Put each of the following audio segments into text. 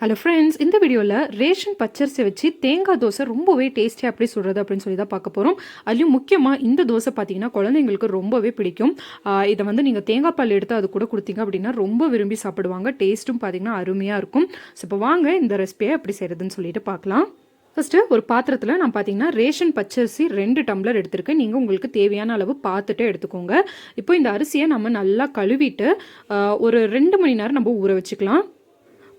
Hello friends இந்த வீடியோவில் ration பச்சரிசி வச்சு தேங்காய் தோசை ரொம்பவே டேஸ்டியாக எப்படி சொல்கிறது அப்படின்னு சொல்லி தான் பார்க்க போகிறோம் அதுலேயும் முக்கியமாக இந்த தோசை பார்த்தீங்கன்னா குழந்தைங்களுக்கு ரொம்பவே பிடிக்கும். இதை வந்து நீங்கள் தேங்காய் பால் எடுத்து அது கூட கொடுத்தீங்க அப்படின்னா ரொம்ப விரும்பி சாப்பிடுவாங்க. டேஸ்ட்டும் பார்த்தீங்கன்னா அருமையாக இருக்கும். ஸோ இப்போ வாங்க இந்த ரெசிபியை எப்படி செய்கிறதுன்னு சொல்லிட்டு பார்க்கலாம். ஃபஸ்ட்டு ஒரு பாத்திரத்தில் நான் பார்த்தீங்கன்னா ரேஷன் பச்சரிசி ரெண்டு டம்ளர் எடுத்திருக்கேன். நீங்கள் உங்களுக்கு தேவையான அளவு பார்த்துட்டு எடுத்துக்கோங்க. இப்போ இந்த அரிசியை நம்ம நல்லா கழுவிட்டு ஒரு ரெண்டு மணி நேரம் நம்ம ஊற வச்சுக்கலாம்.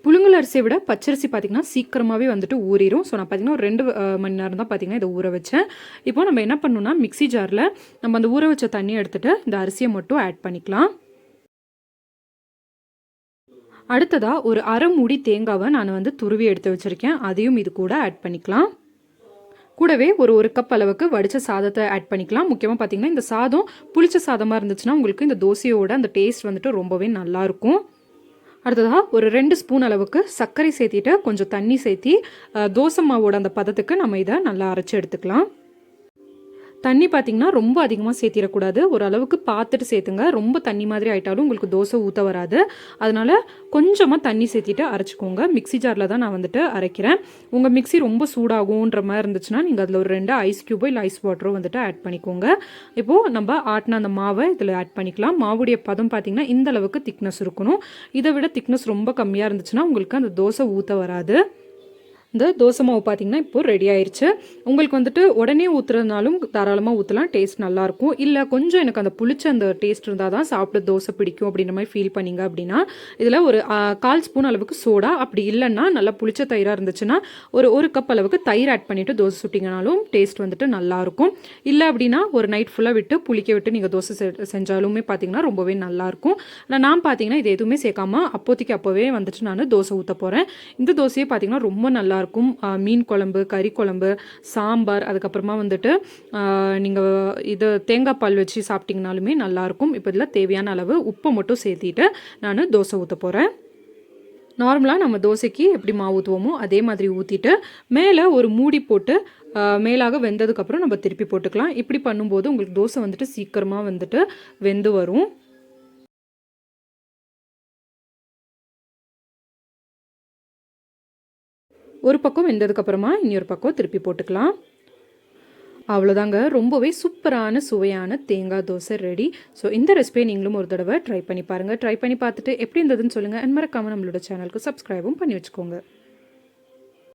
புழுங்கல் அரிசியை விட பச்சரிசி பார்த்திங்கன்னா சீக்கிரமாகவே வந்துட்டு ஊறிடும் ஸோ நான் பார்த்தீங்கன்னா ஒரு ரெண்டு மணி நேரம் தான் பார்த்தீங்கன்னா இதை ஊற வச்சேன். இப்போ நம்ம என்ன பண்ணணும்னா மிக்ஸி ஜாரில் நம்ம அந்த ஊற வச்ச தண்ணியை எடுத்துகிட்டு இந்த அரிசியை மட்டும் ஆட் பண்ணிக்கலாம். அடுத்ததாக ஒரு அரை மூடி தேங்காவை நான் வந்து துருவி எடுத்து வச்சுருக்கேன். அதையும் இது கூட ஆட் பண்ணிக்கலாம். கூடவே ஒரு ஒரு கப் அளவுக்கு வடித்த சாதத்தை ஆட் பண்ணிக்கலாம். முக்கியமாக பார்த்தீங்கன்னா இந்த சாதம் புளிச்ச சாதமாக இருந்துச்சுன்னா உங்களுக்கு இந்த தோசையோட அந்த டேஸ்ட் வந்துட்டு ரொம்பவே நல்லாயிருக்கும் அடுத்ததாக ஒரு ரெண்டு ஸ்பூன் அளவுக்கு சர்க்கரை சேர்த்திட்டு கொஞ்சம் தண்ணி சேர்த்தி தோசை மாவோட அந்த பதத்துக்கு நம்ம இதை நல்லா அரைச்சி எடுத்துக்கலாம். தண்ணி பார்த்தீங்கன்னா ரொம்ப அதிகமாக சேர்த்திடக்கூடாது. ஓரளவுக்கு பார்த்துட்டு சேர்த்துங்க. ரொம்ப தண்ணி மாதிரி ஆயிட்டாலும் உங்களுக்கு தோசை ஊற்ற வராது. அதனால் கொஞ்சமாக தண்ணி சேர்த்திட்டு அரைச்சிக்கோங்க. மிக்ஸி ஜாரில் தான் நான் வந்துட்டு அரைக்கிறேன். உங்கள் மிக்ஸி ரொம்ப சூடாகுன்ற மாதிரி இருந்துச்சுன்னா நீங்கள் அதில் ஒரு ரெண்டு ஐஸ் க்யூபோ இல்லை ஐஸ் வாட்டரோ வந்துட்டு ஆட் பண்ணிக்கோங்க. இப்போது நம்ம ஆட்டின அந்த மாவை இதில் ஆட் பண்ணிக்கலாம். மாவுடைய பதம் பார்த்தீங்கன்னா இந்த அளவுக்கு திக்னஸ் இருக்கணும். இதை விட திக்னஸ் ரொம்ப கம்மியாக இருந்துச்சுன்னா உங்களுக்கு அந்த தோசை ஊற்ற வராது. இந்த தோசை மாவு பார்த்தீங்கன்னா இப்போ ரெடி ஆயிடுச்சு உங்களுக்கு வந்துட்டு உடனே ஊற்றுறதுனாலும் தாராளமாக ஊற்றலாம் டேஸ்ட் நல்லாயிருக்கும் இல்லை கொஞ்சம் எனக்கு அந்த புளிச்ச அந்த டேஸ்ட் இருந்தால் தான் சாப்பிட தோசை பிடிக்கும் அப்படின்ற மாதிரி ஃபீல் பண்ணீங்க அப்படின்னா இதில் ஒரு கால் ஸ்பூன் அளவுக்கு சோடா அப்படி இல்லைன்னா நல்லா புளிச்ச தயிராக இருந்துச்சுன்னா ஒரு ஒரு கப் அளவுக்கு தயிர் ஆட் பண்ணிவிட்டு தோசை சுட்டிங்கனாலும் டேஸ்ட் வந்துட்டு நல்லாயிருக்கும் இல்லை அப்படின்னா ஒரு நைட் ஃபுல்லாக விட்டு புளிக்க விட்டு நீங்கள் தோசை செ- செஞ்சாலுமே பார்த்தீங்கன்னா ரொம்பவே நல்லாயிருக்கும் ஆனால் நான் பார்த்தீங்கன்னா இது எதுவுமே சேர்க்காம அப்போதைக்கு அப்போவே வந்துட்டு நான் தோசை ஊற்ற போகிறேன் இந்த தோசையே பார்த்தீங்கன்னா ரொம்ப நல்லா நல்லாயிருக்கும். இருக்கும் மீன் குழம்பு கறி குழம்பு சாம்பார் அதுக்கப்புறமா வந்துட்டு நீங்கள் இது தேங்காய் பால் வச்சு சாப்பிட்டிங்கனாலுமே நல்லாயிருக்கும். இப்போ இதில் தேவையான அளவு உப்பை மட்டும் சேர்த்திட்டு நான் தோசை ஊற்ற போகிறேன் நார்மலாக நம்ம தோசைக்கு எப்படி மாவு ஊற்றுவோமோ அதே மாதிரி ஊற்றிட்டு மேலே ஒரு மூடி போட்டு மேலாக வெந்ததுக்கப்புறம் நம்ம திருப்பி போட்டுக்கலாம். இப்படி பண்ணும்போது உங்களுக்கு தோசை வந்துட்டு சீக்கிரமாக வந்துட்டு வெந்து வரும். ஒரு பக்கம் வெந்ததுக்கப்புறமா இன்னொரு பக்கம் திருப்பி போட்டுக்கலாம். அவ்வளோதாங்க ரொம்பவே சூப்பரான சுவையான தேங்காய் தோசை ரெடி ஸோ இந்த ரெசிபியை நீங்களும் ஒரு தடவை ட்ரை பண்ணி பாருங்கள் ட்ரை பண்ணி பார்த்துட்டு எப்படி இருந்ததுன்னு சொல்லுங்கள் அண்ட் மறக்காமல் நம்மளோட சேனலுக்கு சப்ஸ்கிரைபும் பண்ணி வச்சுக்கோங்க.